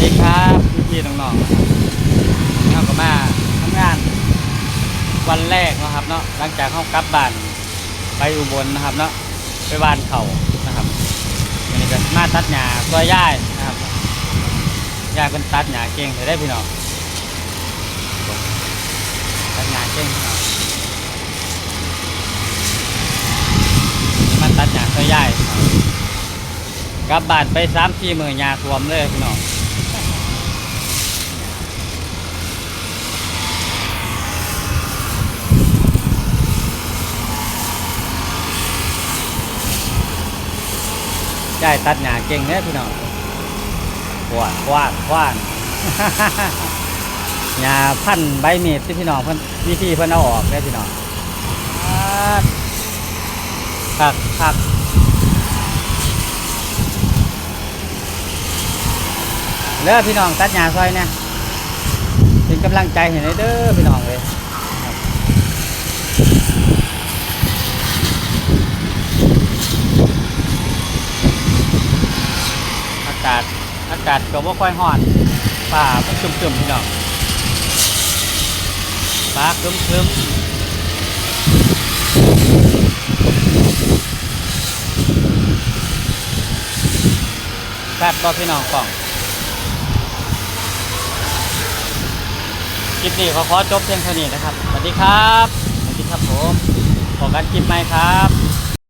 ดีครับพี่พี่ๆน้องๆนะครับเราก็มาทำงาน วันแรกนะครับเนาะหลังจากเข้ากลับบ้านไปอุบลนะครับเนาะไปบ้านเขานะครับวันนี้ก็มาตัดหญ้าตัวย่ายนะครับย่ายเป็นตัดหญ้าเก่งเลยได้พี่น้องตัดหญ้าเก่งพี่น้องมาตัดหญ้าตัวย่ายกลับบ้านไปสามสี่มือหญ้าท่วมเลยพี่น้อง ยายตัดหญ้าเก่งเนี่ยพี่น้องกวาดกวาดกวาดหญ้าพันใบเมดที่พี่น้องเพิ่นวิธีเพิ่นเอาออกเนี่ยพี่น้องผักผักเด้อพี่น้องตัดหญ้าซอยเนี่ยเป็นกำลังใจให้หน่อยเด้อพี่น้องเลยครับอากาศอากาศก็บ่ค่อยร้อนฟ้ามันครึมๆพี่น้องฟ้าครึมๆแซ่บบ่พี่น้องกล่องคลิปนี้ขอขอจบเพียงเท่านี้นะครับ สวัสดีครับ สวัสดีครับผมพบกันคลิปใหม่ครับ